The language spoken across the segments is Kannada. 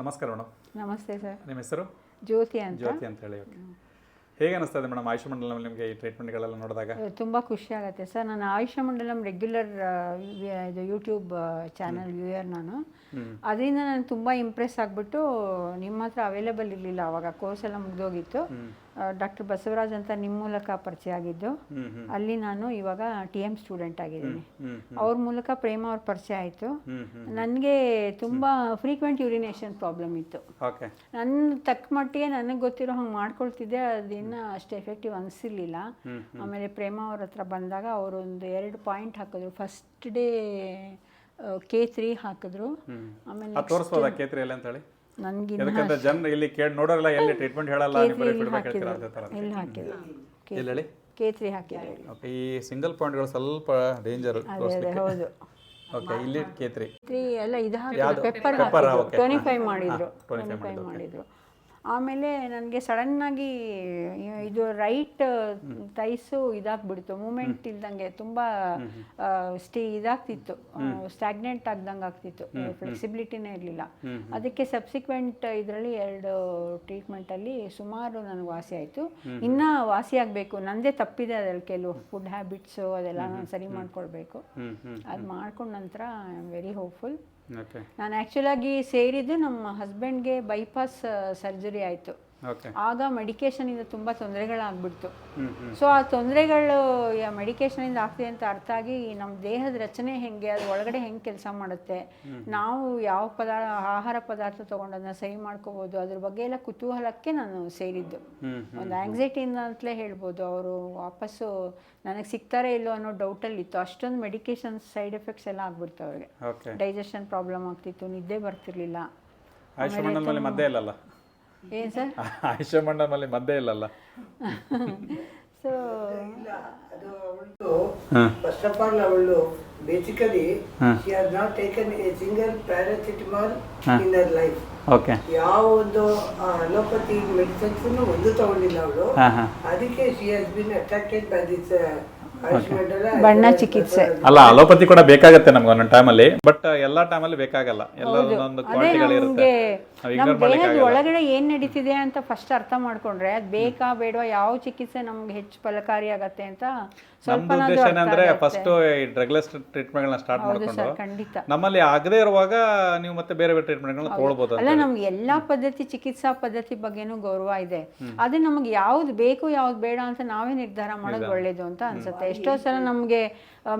ನಮಸ್ಕಾರ ಮೇಡಮ್ ನಮಸ್ತೆ ಸರ್. ನಿಮ್ಮ ಹೆಸರು? ಜ್ಯೋತಿ ಅಂತ. ಜ್ಯೋತಿ ಅಂತ ಹೇಳಿ ಓಕೆ ಹೇಗೆ ಅನಿಸ್ತದೆ ಮೇಡಮ್ ಆಯುಷ್ ಮಂಡಲಂ ನಿಮಗೆ ಈ ಟ್ರೀಟ್ಮೆಂಟ್ಗಳೆಲ್ಲ ನೋಡಿದಾಗ? ತುಂಬ ಖುಷಿ ಆಗುತ್ತೆ. ಸರ್ ನಾನು ಆಯುಷ ಮಂಡಲಂ ರೆಗ್ಯುಲರ್ ಇದು ಯೂಟ್ಯೂಬ್ ಚಾನಲ್ ವ್ಯೂಯರ್ ನಾನು. ಅದರಿಂದ ನಾನು ತುಂಬ ಇಂಪ್ರೆಸ್ ಆಗಿಬಿಟ್ಟು ನಿಮ್ಮ ಹತ್ರ ಅವೈಲೇಬಲ್ ಇರಲಿಲ್ಲ ಅವಾಗ ಕೋರ್ಸ್ ಎಲ್ಲ ಮುಗ್ದೋಗಿತ್ತು. ಡಾಕ್ಟರ್ ಬಸವರಾಜ್ ಅಂತ ನಿಮ್ಮ ಮೂಲಕ ಪರಿಚಯ ಆಗಿದ್ದು ಅಲ್ಲಿ ನಾನು ಇವಾಗ ಟಿ ಎಂ ಸ್ಟೂಡೆಂಟ್ ಆಗಿದ್ದೀನಿ. ಅವ್ರ ಮೂಲಕ ಪ್ರೇಮ ಅವ್ರ ಪರಿಚಯ ಆಯಿತು. ನನಗೆ ತುಂಬ ಫ್ರೀಕ್ವೆಂಟ್ ಯೂರಿನೇಷನ್ ಪ್ರಾಬ್ಲಮ್ ಇತ್ತು. ನನ್ನ ತಕ್ಕ ಮಟ್ಟಿಗೆ ನನಗೆ ಗೊತ್ತಿರೋ ಹಂಗೆ ಮಾಡ್ಕೊಳ್ತಿದ್ದೆ ಅದಿನ್ನ ಅಷ್ಟು ಎಫೆಕ್ಟಿವ್ ಅನಿಸಿರ್ಲಿಲ್ಲ. ಆಮೇಲೆ ಪ್ರೇಮ ಅವ್ರ ಹತ್ರ ಬಂದಾಗ ಅವರು ಒಂದು ಎರಡು ಪಾಯಿಂಟ್ ಹಾಕಿದ್ರು. ಫಸ್ಟ್ ಡೇ ಕೆ ತ್ರೀ ಹಾಕಿದ್ರು. ಆಮೇಲೆ ನನಗೆ ಯಾಕಂದ್ರೆ ಜನರು ಇಲ್ಲಿ ಕೇಳಿ ನೋಡೋರಲ್ಲ ಎಲ್ಲಿ ಟ್ರೀಟ್ಮೆಂಟ್ ಹೇಳಲ್ಲ ನೀವು ಬರೀ ಫೀಡ್ಬ್ಯಾಕ್ ಹೇಳ್ತೀರಾ ಅಂತ ಥರ ಎಲ್ಲಿ ಹಾಕಿದ್ರು. ಎಲ್ಲಿ ಹೇಳಿ? ಕೆ ತ್ರೀ ಹಾಕಿದ್ರು. ಓಕೆ ಈ ಸಿಂಗಲ್ ಪಾಯಿಂಟ್ಗಳು ಸ್ವಲ್ಪ ಡೇಂಜರ್ ಅದೇ ಹೌದು. ಓಕೆ ಇಲ್ಲಿ ಕೇತ್ರಿ ತ್ರೀ ಎಲ್ಲ ಇದು ಹಾಕಿದ್ರು. ಪೆಪ್ಪರ್ ಹಾಕಿದ್ರು. ಟ್ವೆಂಟಿ ಫೈವ್ ಮಾಡಿದ್ರು. ಟ್ವೆಂಟಿ ಫೈವ್ ಮಾಡಿದ್ರು. ಆಮೇಲೆ ನನಗೆ ಸಡನ್ನಾಗಿ ಇದು ರೈಟ್ ತೈಸು ಇದಾಗ್ಬಿಡ್ತು. ಮೂಮೆಂಟ್ ಇಲ್ದಂಗೆ ತುಂಬ ಸ್ಟೇ ಇದಾಗ್ತಿತ್ತು. ಸ್ಟಾಗ್ನೆಂಟ್ ಆಗ್ದಂಗೆ ಆಗ್ತಿತ್ತು. ಫ್ಲೆಕ್ಸಿಬಿಲಿಟಿನೇ ಇರಲಿಲ್ಲ. ಅದಕ್ಕೆ ಸಬ್ಸಿಕ್ವೆಂಟ್ ಇದರಲ್ಲಿ ಎರಡು ಟ್ರೀಟ್ಮೆಂಟಲ್ಲಿ ಸುಮಾರು ನನಗೆ ವಾಸಿ ಆಯಿತು. ಇನ್ನೂ ವಾಸಿ ಆಗಬೇಕು. ನನ್ನದೇ ತಪ್ಪಿದೆ ಅದ್ರಲ್ಲಿ ಕೆಲವು ಫುಡ್ ಹ್ಯಾಬಿಟ್ಸು ಅದೆಲ್ಲ ನಾನು ಸರಿ ಮಾಡ್ಕೊಳ್ಬೇಕು. ಅದು ಮಾಡ್ಕೊಂಡ ನಂತರ ಐ ಆಮ್ ವೆರಿ ಹೋಪ್ಫುಲ್ ನಾನು ಆ್ಯಕ್ಚುಲಾಗಿ ಸೇರಿದ್ದು ನಮ್ಮ ಹಸ್ಬೆಂಡ್ಗೆ ಬೈಪಾಸ್ ಸರ್ಜರಿ ಆಯಿತು. ಆಗ ಮೆಡಿಕೇಶನ್ ತುಂಬ ತೊಂದರೆಗಳಾಗ್ಬಿಡ್ತು. ಸೊ ಆ ತೊಂದರೆಗಳು ಮೆಡಿಕೇಷನಿಂದ ಆಗ್ತಿದೆ ಅಂತ ಅರ್ಥ ಆಗಿ ನಮ್ಮ ದೇಹದ ರಚನೆ ಹೆಂಗೆ ಅದು ಒಳಗಡೆ ಹೆಂಗೆ ಕೆಲಸ ಮಾಡುತ್ತೆ ನಾವು ಯಾವ ಪದಾರ್ಥ ಆಹಾರ ಪದಾರ್ಥ ತೊಗೊಂಡದನ್ನ ಸಹಿ ಮಾಡ್ಕೋಬೋದು ಅದ್ರ ಬಗ್ಗೆ ಎಲ್ಲ ಕುತೂಹಲಕ್ಕೆ ನಾನು ಸೇರಿದ್ದು. ಒಂದು ಆಂಗ್ಸೈಟಿಯಿಂದ ಅಂತಲೇ ಹೇಳ್ಬೋದು ಅವರು ವಾಪಸ್ಸು ನನಗೆ ಸಿಗ್ತಾರೆ ಇಲ್ಲೋ ಅನ್ನೋ ಡೌಟಲ್ಲಿ ಇತ್ತು ಅಷ್ಟೊಂದು ಮೆಡಿಕೇಶನ್ ಸೈಡ್ ಎಫೆಕ್ಟ್ಸ್ ಎಲ್ಲ ಆಗ್ಬಿಡ್ತು ಅವ್ರಿಗೆ. ಡೈಜೆಷನ್ ಪ್ರಾಬ್ಲಮ್ ಆಗ್ತಿತ್ತು ನಿದ್ದೆ ಬರ್ತಿರ್ಲಿಲ್ಲ. ಏನು ಸರ್? ಆಯುಷ್ ಮಂಡಮಲ್ಲಿ ಮದ್ದೆ ಇಲ್ಲಲ್ಲ. ಸೊ ಇಲ್ಲ ಅದು ಅವಳು ಫಸ್ಟ್ ಆಫ್ ಆಲ್ ಅವಳು basically she has not taken a single paracetamol in their life okay ಯಾವ ಒಂದು ಅಲೋಪತಿ ಮೆಡಿಸಿನ್ಸ್ ಒಂದು ತಗೊಂಡಿಲ್ಲ ಅವಳು. ಅದಕ್ಕೆ she has been attracted by this ಬಣ್ಣ ಚಿಕಿತ್ಸೆ. ಅಲ್ಲ ಅಲೋಪತಿ ಕೂಡ ಬೇಕಾಗತ್ತೆ ನಮ್ಗೆ ಒಂದೊಂದು ಟೈಮಲ್ಲಿ ಬಟ್ ಎಲ್ಲಾ ಟೈಮಲ್ಲಿ ಬೇಕಾಗಲ್ಲ. ಎಲ್ಲ ಒಂದೊಂದು ಅದೇ ಕ್ವಾಲಿಟಿಗಳಿರುತ್ತೆ ನಮಗೆ ನಮ್ಮ ದೇಹದ ಒಳಗಡೆ ಏನು ನಡೀತಿದೆ ಅಂತ ಫಸ್ಟ್ ಅರ್ಥ ಮಾಡ್ಕೊಂಡ್ರೆ ಅದು ಬೇಕಾ ಬೇಡವಾ ಯಾವ ಚಿಕಿತ್ಸೆ ನಮ್ಗೆ ಹೆಚ್ಚು ಫಲಕಾರಿ ಆಗತ್ತೆ ಅಂತ ನಮ್ದು ಉದ್ದೇಶ ಏನಂದ್ರೆ ಫಸ್ಟ್ ಈ ಡ್ರಗ್ಲೆಸ್ ಟ್ರೀಟ್ಮೆಂಟ್ಗಳನ್ನ ಸ್ಟಾರ್ಟ್ ಮಾಡ್ಕೊಂಡು ಖಂಡಿತ. ನಮ್ಮಲ್ಲಿ ಆಗದೇ ಇರುವಾಗ ನೀವು ಮತ್ತೆ ಬೇರೆ ಬೇರೆ ಟ್ರೀಟ್ಮೆಂಟ್ಗಳನ್ನ ತೊಗೊಳ್ಬೋದು ಅಲ್ಲ ನಮ್ಗೆ ಎಲ್ಲಾ ಪದ್ಧತಿ ಚಿಕಿತ್ಸಾ ಪದ್ಧತಿ ಬಗ್ಗೆನೂ ಗೌರವ ಇದೆ. ಅದೇ ನಮ್ಗೆ ಯಾವ್ದು ಬೇಕು ಯಾವ್ದು ಬೇಡ ಅಂತ ನಾವೇ ನಿರ್ಧಾರ ಮಾಡೋದು ಒಳ್ಳೇದು ಅಂತ ಅನ್ಸುತ್ತೆ. ಎಷ್ಟೋ ಸಲ ನಮಗೆ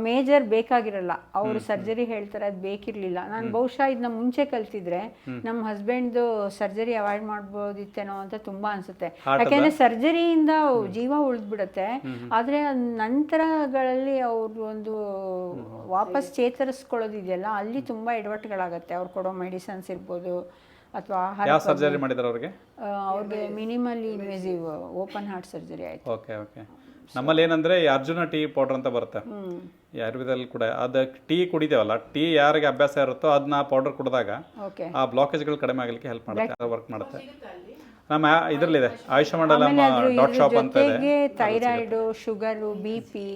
ಮೇಜರ್ ಬೇಕಾಗಿರಲ್ಲ. ಅವರು ಸರ್ಜರಿ ಹೇಳ್ತಾರೆ ಅದು ಬೇಕಿರಲಿಲ್ಲ. ನಾನು ಬಹುಶಃ ಇದನ್ನ ಮುಂಚೆ ಕಲ್ತಿದ್ರೆ ನಮ್ಮ ಹಸ್ಬೆಂಡ್ದು ಸರ್ಜರಿ ಅವಾಯ್ಡ್ ಮಾಡ್ಬೋದಿತ್ತೇನೋ ಅಂತ ತುಂಬಾ ಅನ್ಸುತ್ತೆ. ಯಾಕೆಂದ್ರೆ ಸರ್ಜರಿಯಿಂದ ಜೀವ ಉಳಿದ್ಬಿಡುತ್ತೆ. ಆದ್ರೆ ನಂತರಗಳಲ್ಲಿ ಅವ್ರ ಒಂದು ವಾಪಸ್ ಚೇತರಿಸ್ಕೊಳ್ಳೋದಿದೆಯಲ್ಲ ಅಲ್ಲಿ ತುಂಬಾ ಎಡವಟ್ಟುಗಳಾಗತ್ತೆ. ಅವ್ರು ಕೊಡೋ ಮೆಡಿಸನ್ಸ್ ಇರ್ಬೋದು ಅಥವಾ ಯಾವ ಸರ್ಜರಿ ಮಾಡಿದಾರೆ ಅವ್ರಿಗೆ? ಅವ್ರಿಗೆ minimally invasive open heart surgery ಆಯ್ತು. Okay okay. ನಮ್ಮಲ್ಲಿ ಏನಂದ್ರೆ ಈ ಅರ್ಜುನ ಟೀ ಪೌಡರ್ ಅಂತ ಬರುತ್ತೆ. ಈ ಆಯುರ್ವೇದದಲ್ಲಿ ಕೂಡ ಅದು ಟೀ ಕುಡಿತೇವಲ್ಲ ಟೀ ಯಾರಿಗೆ ಅಭ್ಯಾಸ ಇರುತ್ತೋ ಅದನ್ನ ಪೌಡರ್ ಕುಡಿದಾಗ ಆ ಬ್ಲಾಕೇಜ್ಗಳು ಕಡಿಮೆ ಆಗಲಿಕ್ಕೆ ಹೆಲ್ಪ್ ಮಾಡುತ್ತೆ ವರ್ಕ್ ಮಾಡುತ್ತೆ. ನಮ್ಮ ಇದರಲ್ಲಿದೆ. ಆಯುಷ್ಮಾನ್ ನಮ್ಮ ಡಾಟ್ ಶಾಪ್ ಅಂತ ಇದೆ. ಥೈರಾಯ್ಡು ಶುಗರು ಬಿ ಪಿ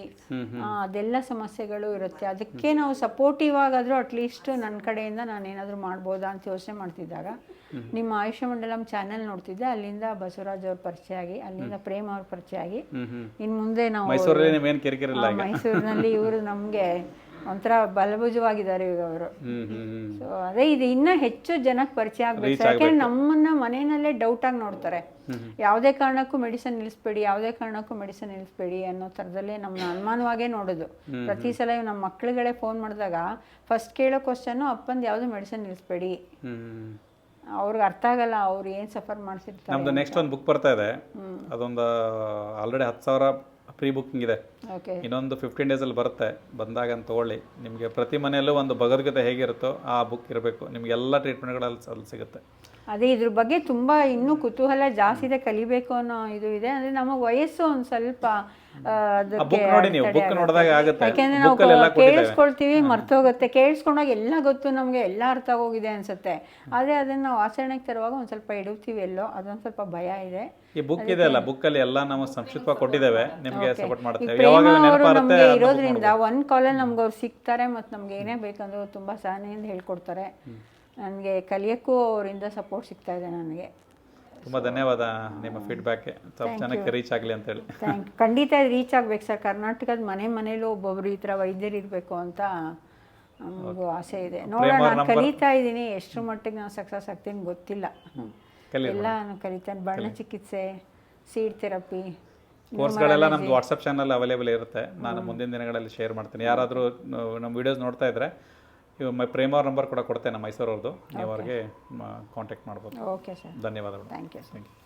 ಅದೆಲ್ಲ ಸಮಸ್ಯೆಗಳು ಇರುತ್ತೆ. ಅದಕ್ಕೆ ನಾವು ಸಪೋರ್ಟಿವ್ ಆಗಾದರೂ ಅಟ್ಲೀಸ್ಟ್ ನನ್ನ ಕಡೆಯಿಂದ ನಾನು ಏನಾದರೂ ಮಾಡ್ಬೋದಾ ಅಂತ ಯೋಚನೆ ಮಾಡ್ತಿದ್ದಾಗ ನಿಮ್ಮ ಆಯುಷ್ಯ ಮಂಡಲಂ ಚಾನೆಲ್ ನೋಡ್ತಿದ್ದೆ. ಅಲ್ಲಿಂದ ಬಸವರಾಜ್ ಅವ್ರ ಪರಿಚಯ ಆಗಿ ಅಲ್ಲಿಂದ ಪ್ರೇಮ್ ಅವ್ರ ಪರಿಚಯ ಆಗಿ. ಇನ್ನು ಮುಂದೆ ನಾವು ಮೈಸೂರಿನಲ್ಲಿ ಇವರು ನಮಗೆ ಒಂಥರ ಬಲಭುಜವಾಗಿದ್ದಾರೆ ಈಗ ಅವರು. ಸೊ ಅದೇ ಇದು ಇನ್ನ ಹೆಚ್ಚು ಜನಕ್ಕೆ ಪರಿಚಯ ಆಗ್ಬೇಕು ಯಾಕೆಂದ್ರೆ ನಮ್ಮನ್ನ ಮನೆಯಲ್ಲೇ ಡೌಟ್ ಆಗಿ ನೋಡ್ತಾರೆ. ಯಾವುದೇ ಕಾರಣಕ್ಕೂ ಮೆಡಿಸನ್ ನಿಲ್ಲಿಸ್ಬೇಡಿ ಯಾವುದೇ ಕಾರಣಕ್ಕೂ ಮೆಡಿಸನ್ ನಿಲ್ಲಿಸ್ಬೇಡಿ ಅನ್ನೋ ಥರದಲ್ಲಿ ನಮ್ಮನ್ನ ಅನುಮಾನವಾಗೇ ನೋಡೋದು. ಪ್ರತಿ ಸಲ ಇವ್ ನಮ್ಮ ಮಕ್ಳುಗಳೇ ಫೋನ್ ಮಾಡಿದಾಗ ಫಸ್ಟ್ ಕೇಳೋ ಕ್ವಶನ್ನು ಅಪ್ಪಂದು ಯಾವುದು ಮೆಡಿಸನ್ ನಿಲ್ಲಿಸ್ಬೇಡಿ. ಅವ್ರಿಗೆ ಅರ್ಥ ಆಗಲ್ಲ ಅವ್ರು ಏನು ಸಫರ್ ಮಾಡ್ತಿರ್ತಾರೆ ನಮ್ದು ನೆಕ್ಸ್ಟ್ ಒಂದು ಬುಕ್ ಬರ್ತಾ ಇದೆ. ಅದೊಂದು ಆಲ್ರೆಡಿ ಹತ್ತು ಸಾವಿರ ಪ್ರೀ ಬುಕ್ಕಿಂಗ್ ಇದೆ. ಓಕೆ ಇನ್ನೊಂದು ಫಿಫ್ಟೀನ್ ಡೇಸಲ್ಲಿ ಬರುತ್ತೆ. ಬಂದಾಗ ಅಂತ ತಗೊಳ್ಳಿ. ನಿಮಗೆ ಪ್ರತಿ ಮನೆಯಲ್ಲೂ ಒಂದು ಭಗವದ್ಗೀತೆ ಹೇಗಿರುತ್ತೋ ಆ ಬುಕ್ ಇರಬೇಕು. ನಿಮ್ಗೆ ಎಲ್ಲ ಟ್ರೀಟ್ಮೆಂಟ್ಗಳಲ್ಲಿ ಅಲ್ಲಿ ಸಿಗುತ್ತೆ. ಅದೇ ಇದ್ರ ಬಗ್ಗೆ ತುಂಬ ಇನ್ನೂ ಕುತೂಹಲ ಜಾಸ್ತಿ ಇದೆ ಕಲಿಬೇಕು ಅನ್ನೋ ಇದು ಇದೆ. ಅಂದರೆ ನಮ್ಮ ವಯಸ್ಸು ಒಂದು ಸ್ವಲ್ಪ ಯಾಕೆಂದ್ರೆ ನಾವು. ಕೇಳಿಸ್ಕೊಳ್ತೀವಿ ಮರ್ತೋಗುತ್ತೆ. ಕೇಳಿಸ್ಕೊಂಡಾಗ ಎಲ್ಲ ಗೊತ್ತು ನಮ್ಗೆ ಎಲ್ಲ ಅರ್ಥ ಆಗೋಗಿದೆ ಅನ್ಸುತ್ತೆ. ಆದ್ರೆ ಅದನ್ನ ನಾವು ಆಚರಣೆಗೆ ತರುವಾಗ ಒಂದ್ ಸ್ವಲ್ಪ ಇಡುತ್ತೀವಿ ಎಲ್ಲೋ ಅದೊಂದ್ ಸ್ವಲ್ಪ ಭಯ ಇದೆ. ಈ ಬುಕ್ ಇದೆ ಅಲ್ಲ ಬುಕ್ ಅಲ್ಲಿ ಎಲ್ಲ ನಾವು ಸಂಕ್ಷಿಪ್ತವಾಗಿ ಕೊಟ್ಟಿದ್ದೇವೆ. ನಿಮಗೆ ಸಪೋರ್ಟ್ ಮಾಡ್ತೇವೆ ಯಾವಾಗ ನಮ್ಗೆ ಇರೋದ್ರಿಂದ ಒಂದ್ ಕಾಲಲ್ಲಿ ನಮ್ಗೆ ಅವ್ರು ಸಿಗ್ತಾರೆ ಮತ್ತೆ ನಮ್ಗೆ ಏನೇ ಬೇಕಂದ್ರೂ ತುಂಬಾ ಸಹನೆಯಿಂದ ಹೇಳ್ಕೊಡ್ತಾರೆ. ನನಗೆ ಕಲಿಯೋಕ್ಕೂ ಅವರಿಂದ ಸಪೋರ್ಟ್ ಸಿಗ್ತಾ ಇದೆ ನನಗೆ. ತುಂಬ ಧನ್ಯವಾದ ನಿಮ್ಮ ಫೀಡ್ಬ್ಯಾಕ್ ಸ್ವಲ್ಪ ಜನಕ್ಕೆ ರೀಚ್ ಆಗಲಿ ಅಂತ ಹೇಳಿ ಖಂಡಿತ ರೀಚ್ ಆಗ್ಬೇಕು ಸರ್ ಕರ್ನಾಟಕದ ಮನೆ ಮನೇಲೂ ಒಬ್ಬೊಬ್ರು ಈ ಥರ ವೈದ್ಯರು ಇರಬೇಕು ಅಂತ ನಮಗೂ ಆಸೆ ಇದೆ. ನೋಡೋಣ ನಾನು ಕಲಿತಾ ಇದ್ದೀನಿ. ಎಷ್ಟು ಮಟ್ಟಿಗೆ ನಾನು ಸಕ್ಸಸ್ ಆಗ್ತೀನಿ ಗೊತ್ತಿಲ್ಲ. ಎಲ್ಲ ನಾನು ಕಲಿತೇನೆ ಬಣ್ಣ ಚಿಕಿತ್ಸೆ ಸೀಡ್ ಥೆರಪಿ ಕೋರ್ಸ್ಗಳೆಲ್ಲ ನಮ್ದು ವಾಟ್ಸಪ್ ಚಾನಲ್ ಅವೈಲೇಬಲ್ ಇರುತ್ತೆ. ನಾನು ಮುಂದಿನ ದಿನಗಳಲ್ಲಿ ಶೇರ್ ಮಾಡ್ತೀನಿ. ಯಾರಾದರೂ ನಮ್ಮ ವಿಡಿಯೋಸ್ ನೋಡ್ತಾ ಇದ್ರೆ ಇವು ಮೈ ಪ್ರೇಮ ಅವ್ರ ನಂಬರ್ ಕೂಡ ಕೊಡ್ತೇನೆ ಮೈಸೂರವ್ರದ್ದು ನೀವು ಅವ್ರಿಗೆ ಕಾಂಟ್ಯಾಕ್ಟ್ ಮಾಡ್ಬೋದು. ಓಕೆ ಸರ್ ಧನ್ಯವಾದಗಳು. Thank you thank you